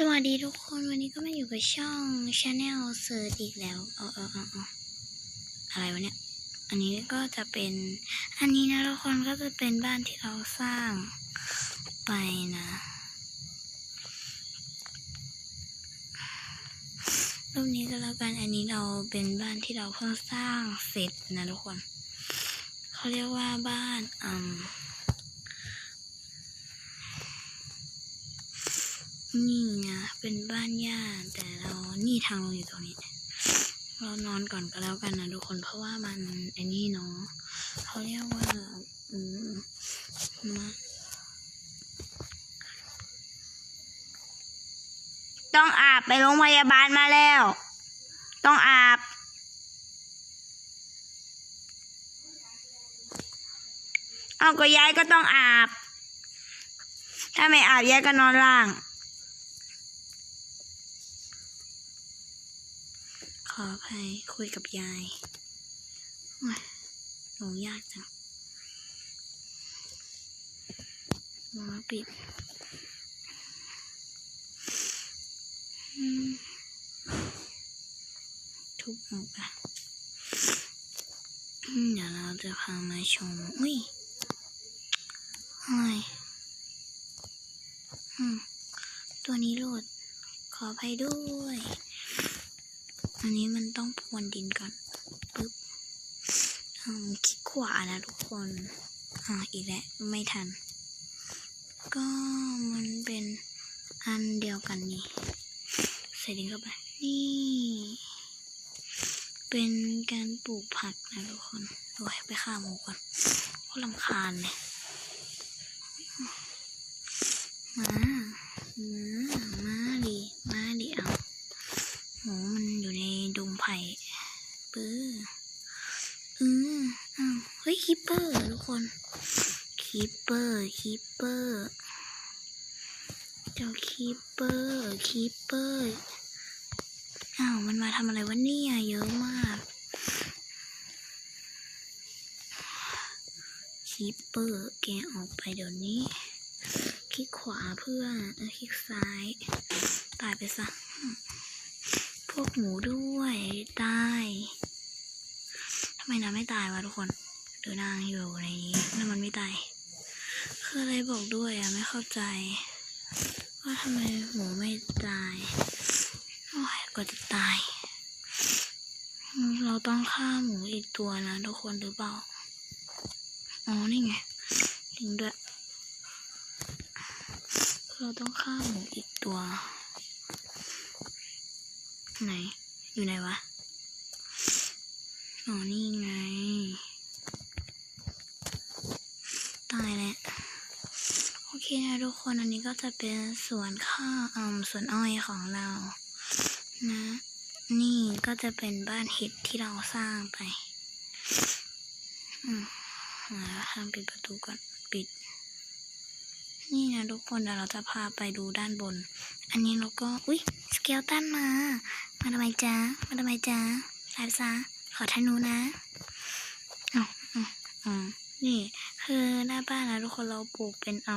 สวัสดีทุกคนวันนี้ก็มาอยู่กับช่อง Channel เซิร์ชอีกแล้วออเออเออเอออะไรวะเนี่ย อันนี้ก็จะเป็น อันนี้นะทุกคนก็จะเป็นบ้านที่เราสร้างไปนะ รูปนี้ก็แล้วกัน อันนี้เราเป็นบ้านที่เราเพิ่งสร้างเสร็จนะทุกคน เขาเรียกว่าบ้านอืม นี่นะเป็นบ้านย่าแต่เรานี่ทางลงอยู่ตรงนี้ เรานอนก่อนก็แล้วกันนะทุกคนเพราะว่ามันไอ้นี่เนาะเขาเรียกว่า อืมมาต้องอาบไปโรงพยาบาลมาแล้ว ต้องอาบ เอาก็ยายก็ต้องอาบ ถ้าไม่อาบยายก็นอนล่าง ออภัยคุยกับยายหนูยากจังมาปิดทุบหมดอะเดี๋ยวเราจะพามาชม อุ้ยเฮ้ยอืมตัวนี้โหลด ขออภัยด้วย อันนี้มันต้องพรวนดินก่อนปึ๊บคลิกขวานะทุกคนอ่าอีกแล้วไม่ทัน ก็มันเป็นอันเดียวกันนี่ ใส่ดินเข้าไป นี่ เป็นการปลูกผักนะทุกคนโอ้ยไปฆ่าหมูก่อนก็ลำคาญเลยมามามาดิ มาดิเอา หมูมันอยู่ในดงไผ่ปื้อเอออ้าวเฮ้ย คิปเปอร์ทุกคน คิปเปอร์ คิปเปอร์ เจ้าคิปเปอร์ คิปเปอร์ อ้าว มันมาทำอะไรวะเนี่ย เยอะมาก คิปเปอร์ แกออกไปเดี๋ยวนี้ คลิกขวาเพื่อคลิกซ้าย ตายไปซะ พวกหมูด้วย ตายทำไมนางไม่ตายวะทุกคน หรือนางอยู่ในนี้แล้วมันไม่ตายคืออะไรบอกด้วยอะไม่เข้าใจ ว่าทำไมหมูไม่ตายโอ้ยก็จะตาย เราต้องฆ่าหมูอีกตัวนะทุกคนหรือเปล่าอ๋อนี่ไงจริงด้วยเราต้องฆ่าหมูอีกตัว ไหน อยู่ไหนวะ อ๋อ นี่ไง ตายแล้วโอเคนะทุกคนอันนี้ก็จะเป็นสวนข้าวอืมสวนอ้อยของเรานะ นี่ก็จะเป็นบ้านเห็ดที่เราสร้างไปอืมแล้วทำปิดประตูก่อนปิด นี่นะทุกคนเดี๋ยวเราจะพาไปดูด้านบน อันนี้เราก็อุ๊ยสเกลตันมา มาทำไมจ๊ะมาทำไมจ๊ะลายซะขอธนูนะอ๋ออ๋ออ๋อนี่ คือหน้าบ้านนะทุกคนเราปลูกเป็นอ่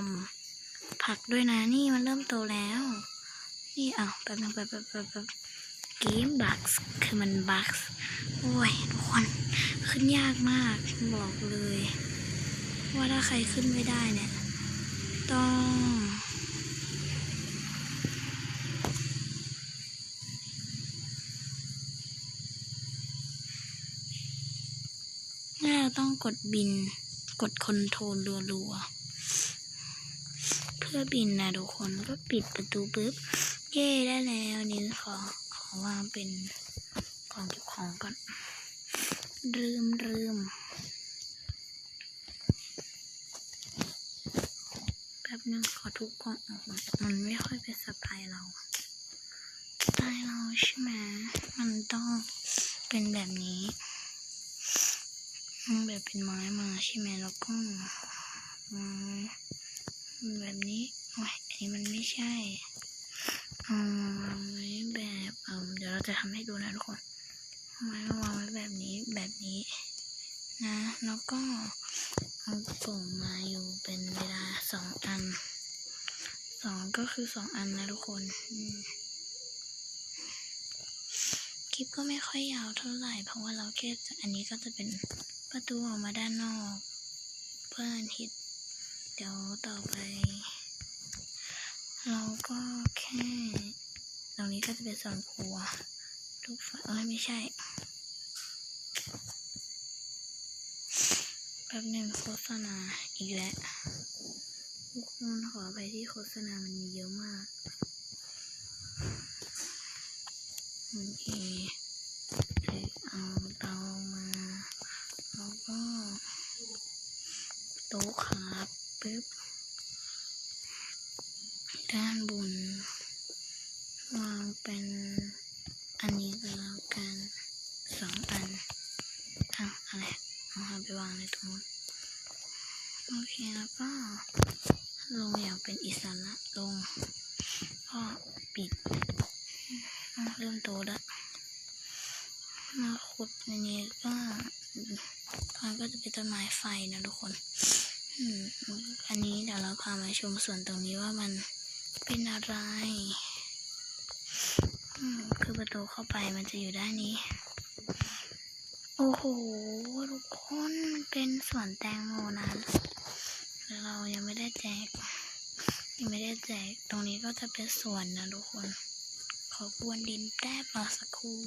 ำผักด้วยนะนี่มันเริ่มโตแล้ว นี่อ้าแป๊บนึงแป๊บแป๊บแป๊บแป๊บเกมบัคส์คือมันบัคส์โอ้ยทุกคนขึ้นยากมากบอกเลย ว่าถ้าใครขึ้นไม่ได้เนี่ย ต้องน่าต้องกดบิน กดคอนโทรลรัวๆ เพื่อบินนะทุกคนก็ปิดประตูปุ๊บ เย่ได้แล้วนี่ขอขอวางเป็นของเก็บของก่อนลืมลืมแป๊บนึงขอทุกกล่องออกมามันไม่ค่อยเป็นสไตล์เราสไตล์เราใช่ไหมมันต้องเป็นแบบนี้ แบบเป็นไม้มาใช่ไหมแล้วก็แบบนี้โอ้ยอันนี้มันไม่ใช่อืมไว้แบบเดี๋ยวเราจะทำให้ดูนะทุกคนไม้วางไว้แบบนี้แบบนี้นะแล้วก็เอากล่งมาอยู่เป็นเวลาสองอันสองก็คือสองอันนะทุกคนคลิปก็ไม่ค่อยยาวเท่าไหร่ เพราะว่าเราแค่อันนี้ก็จะเป็น ประตูออกมาด้านนอก เพื่อนฮิตเดี๋ยวต่อไป เราก็แค่ ตรงนี้ก็จะเป็นส่วนครัวทุกฝ่ายเอ้ยไม่ใช่แป๊บหนึ่งโฆษณาอีกแล้วทุกคนขอไปที่โฆษณามันมีเยอะมากโอเคเอาเตามา แล้วก็โต๊ะครับปึ๊บ ด้า นวางเป็นอันนี้ก็แล้วกันสองอันอะอะไรเอาเอาไปวางในตรงนู้นโอเคแล้วก็ลงอย่างเป็นอิสระลงก็ปิดเริ่มโตแล้วมาขุดในนี้ก็มันก็จะเป็นต้นไม้ไฟนะทุกคนอันนี้เดี๋ยวเราพามาชมส่วนตรงนี้ว่ามัน เป็นอะไรอืมคือประตูเข้าไปมันจะอยู่ด้านนี้ โอ้โห ทุกคนมันเป็นสวนแตงโมนะเรายังไม่ได้แจก ยังไม่ได้แจก ตรงนี้ก็จะเป็นสวนนะทุกคน ขอพวนดินแป๊บรอสักครู่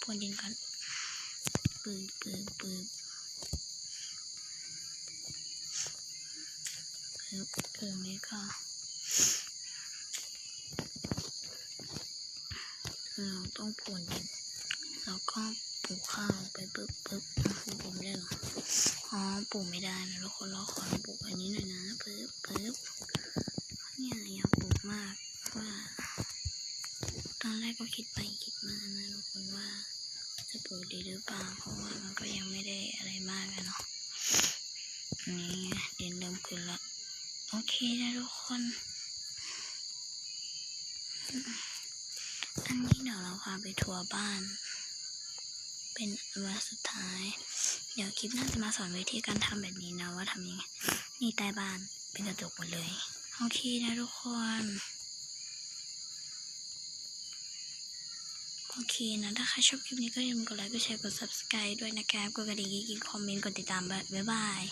พวนดินก่อนปืบปืบปืบปึ๊บตรงนี้ก็ เราต้องพรวนดินแล้วก็ปลูกข้าวไปปึ๊บปึ๊บปลูกผมได้เหรออ๋อปลูกไม่ได้นะทุกคนเราขอปลูกอันนี้หน่อยนะปึ๊บปึ๊บเนี่ยอยากปลูกมากว่า ตอนแรกก็คิดไปคิดมานะทุกคนว่าจะปลูกดีหรือเปล่าเพราะว่ามันก็ยังไม่ได้อะไรมากอะเนาะนนี้ไงดินเริ่มขึ้นละโอเคนะทุกคน อันนี้เดี๋ยวเราพาไปทัวร์บ้าน เป็นวันสุดท้าย เดี๋ยวคลิปหน้าจะมาสอนวิธีการทำแบบนี้นะว่าทำยังไง นี่ใต้บ้านเป็นกระจกหมดเลย โอเคนะทุกคน โอเคนะ ถ้าใครชอบคลิปนี้ก็อย่าลืมกดไลค์ กดแชร์ กด subscribe ด้วยนะครับ กดกระดิ่งกิ๊กคอมเมนต์ กดติดตาม บ๊ายบาย